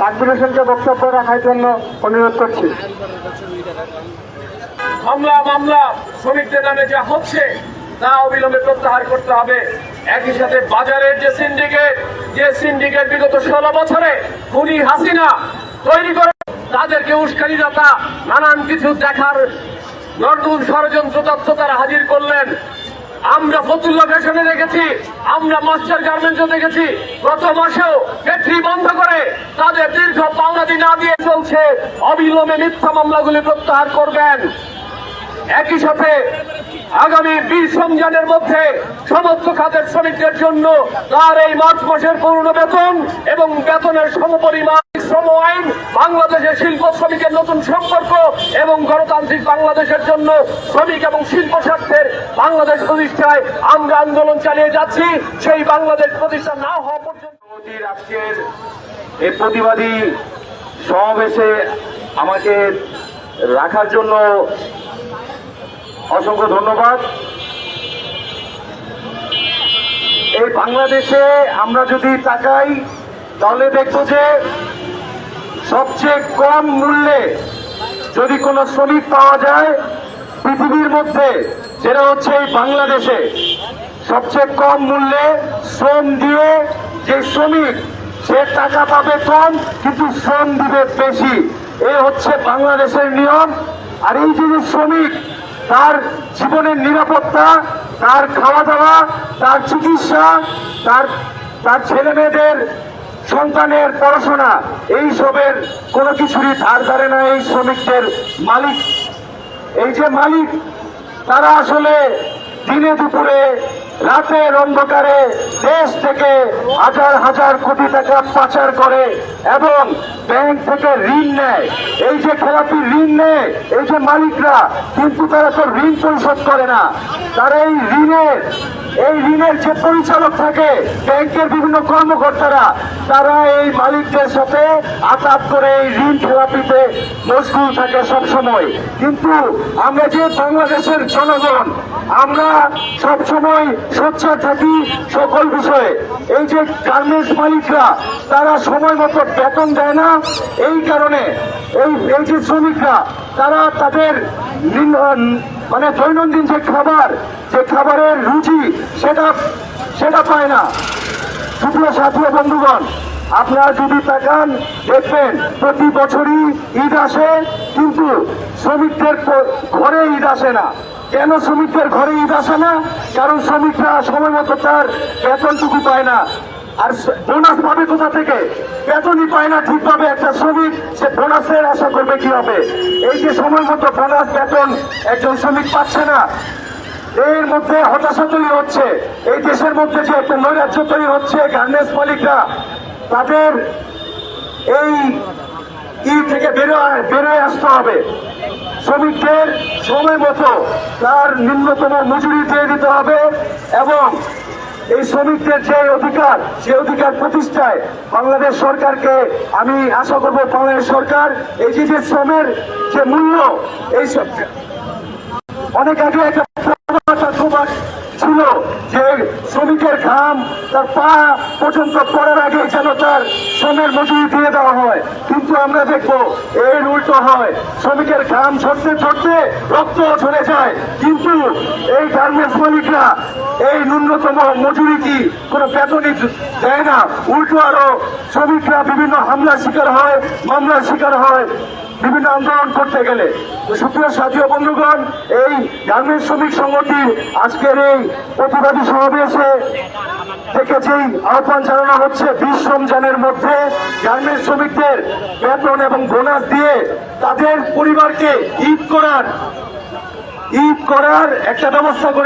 হোসেনকে বক্তব্য রাখার জন্য অনুরোধ করছি। হামলা, মামলা, শ্রমিকদের নামে যা হচ্ছে, তা অবিলম্বে প্রত্যাহার করতে হবে। একই সাথে বাজারের যে সিন্ডিকেট যে সিন্ডিকেট বিগত ষোলো বছরে খুনি হাসিনা তৈরি করে, তাদেরকে উস্কানিদাতা, নানান কিছু দেখার নতুন ষড়যন্ত্র তথ্য তারা হাজির করলেন। আমরা ফতুল্লা ফ্যাশনে দেখেছি, আমরা মাস্টার গার্মেন্টসও দেখেছি, গত মাসেও ফ্যাক্টরি বন্ধ করে তাদের দীর্ঘ পাওনাদি না দিয়ে চলছে। অবিলম্বে মিথ্যা মামলাগুলি প্রত্যাহার করবেন। একই সাথে আগামী বিশ রমজানের মধ্যে সমস্ত খাতের শ্রমিকদের জন্য তার এই মার্চ মাসের পূর্ণ বেতন এবং বেতনের সমপরিমাণ শ্রম আইন বাংলাদেশের শিল্প শ্রমিকের নতুন সম্পর্ক এবং গণতান্ত্রিক বাংলাদেশের জন্য শ্রমিক এবং শিল্প স্বার্থের বাংলাদেশ প্রতিষ্ঠায় আমরা আন্দোলন চালিয়ে যাচ্ছি। সেই বাংলাদেশ প্রতিষ্ঠা না হওয়া পর্যন্ত আজকের এই প্রতিবাদী সমাবেশে আমাকে রাখার জন্য অসংখ্য ধন্যবাদ। এই বাংলাদেশে আমরা যদি তাকাই, তাহলে দেখব যে সবচেয়ে কম মূল্যে যদি কোনো শ্রমিক পাওয়া যায় পৃথিবীর মধ্যে যেটা হচ্ছে এই বাংলাদেশে, সবচেয়ে কম মূল্যে শ্রম দিয়ে যে শ্রমিক, সে টাকা পাবে কম, কিন্তু শ্রম দিবে বেশি। এ হচ্ছে বাংলাদেশের নিয়ম। আর এই যে শ্রমিক, তার জীবনের নিরাপত্তা, তার খাওয়া দাওয়া, তার চিকিৎসা, তার তার ছেলে মেয়েদের সন্তানের পড়াশোনা, এই সবের কোনো কিছুরই ধার ধারে না এই শ্রমিকদের মালিক। এই যে মালিক, তারা আসলে দিনে দুপুরে রাতের অন্ধকারে দেশ থেকে হাজার হাজার কোটি টাকা পাচার করে এবং ব্যাংক থেকে ঋণ নেয়। এই যে খেলাপি ঋণ নেয়, এই যে মালিকরা, কিন্তু তারা তো ঋণ পরিশোধ করে না। তারা এই ঋণের এই ঋণের যে পরিচালক থাকে, ব্যাংকের বিভিন্ন কর্মকর্তারা, তারা এই মালিকদের সাথে আতাপ করে এই ঋণ খেলাপিতে মশগুল থাকে সবসময়। কিন্তু আমরা যে বাংলাদেশের জনগণ আমরা সবসময় সোচ্চার থাকি সকল বিষয়ে। এই যে গার্মেন্টস মালিকরা, তারা সময় মতো বেতন দেয় না, এই কারণে এই এই যে শ্রমিকরা, তারা তাদের মানে দৈনন্দিন যে খাবার, যে খাবারের রুচি, সেটা সেটা পায় না। সুপ্রিয় সাথী বন্ধুগণ, আপনারা যদি তাকান, দেখবেন প্রতি বছরই ঈদ আসে, কিন্তু শ্রমিকদের ঘরে ঈদ আসে না। কেন শ্রমিকদের ঘরে ঈদ আসে না? কারণ শ্রমিকরা সময় মতো তার বেতনটুকু পায় না। আর বোনাস পাবে কোথা থেকে? বেতনই পায় না ঠিকভাবে একটা শ্রমিক, সে বোনাসের আশা করবে কীভাবে? এই যে সময় মতো বোনাস বেতন একজন শ্রমিক পাচ্ছে না। এর মধ্যে হতাশা তৈরি হচ্ছে। এই দেশের মধ্যে যে একটা নৈরাজ্য তৈরি হচ্ছে গার্মেন্টস মালিকরা, তাদের এই ই থেকে বেরোয় বেরোয় আসতে হবে। শ্রমিকদের সময় মতো তার নিম্নতম মজুরি দিয়ে দিতে হবে এবং এই শ্রমিকদের যে অধিকার, সে অধিকার প্রতিষ্ঠায় বাংলাদেশ সরকারকে আমি আশা করব বাংলাদেশ সরকার এই যে যে শ্রমের যে মূল্য, এই অনেক আগে একটা ছিল যে শ্রমিকের ঘাম তার পা পর্যন্ত পড়ার আগে যেন তার শ্রমের মজুরি দিয়ে দেওয়া হয়। কিন্তু আমরা দেখব এর উল্টো হয়। শ্রমিকের ঘাম ঝরতে ঝরতে রক্ত ঝরে যায়। কিন্তু এই গার্মেন্টস মালিকরা এই ন্যূনতম মজুরি কি কোনো বেতনই দেয় না। উল্টো আরও শ্রমিকরা বিভিন্ন হামলার শিকার হয়, মামলার শিকার হয়। বিভিন্ন আন্দোলন করতে গেলে। সুপ্রিয় সাথী ও বন্ধুগণ, এই গার্মেন্টস শ্রমিক সংগঠন আজকের এই প্রতিবাদী সমাবেশে থেকে যেই আহ্বান জানানো হচ্ছে, বিশ রমজানের মধ্যে গার্মেন্টস শ্রমিকদের বেতন এবং বোনাস দিয়ে তাদের পরিবারকে ঈদ করার ঈদ করার একটা ব্যবস্থা করে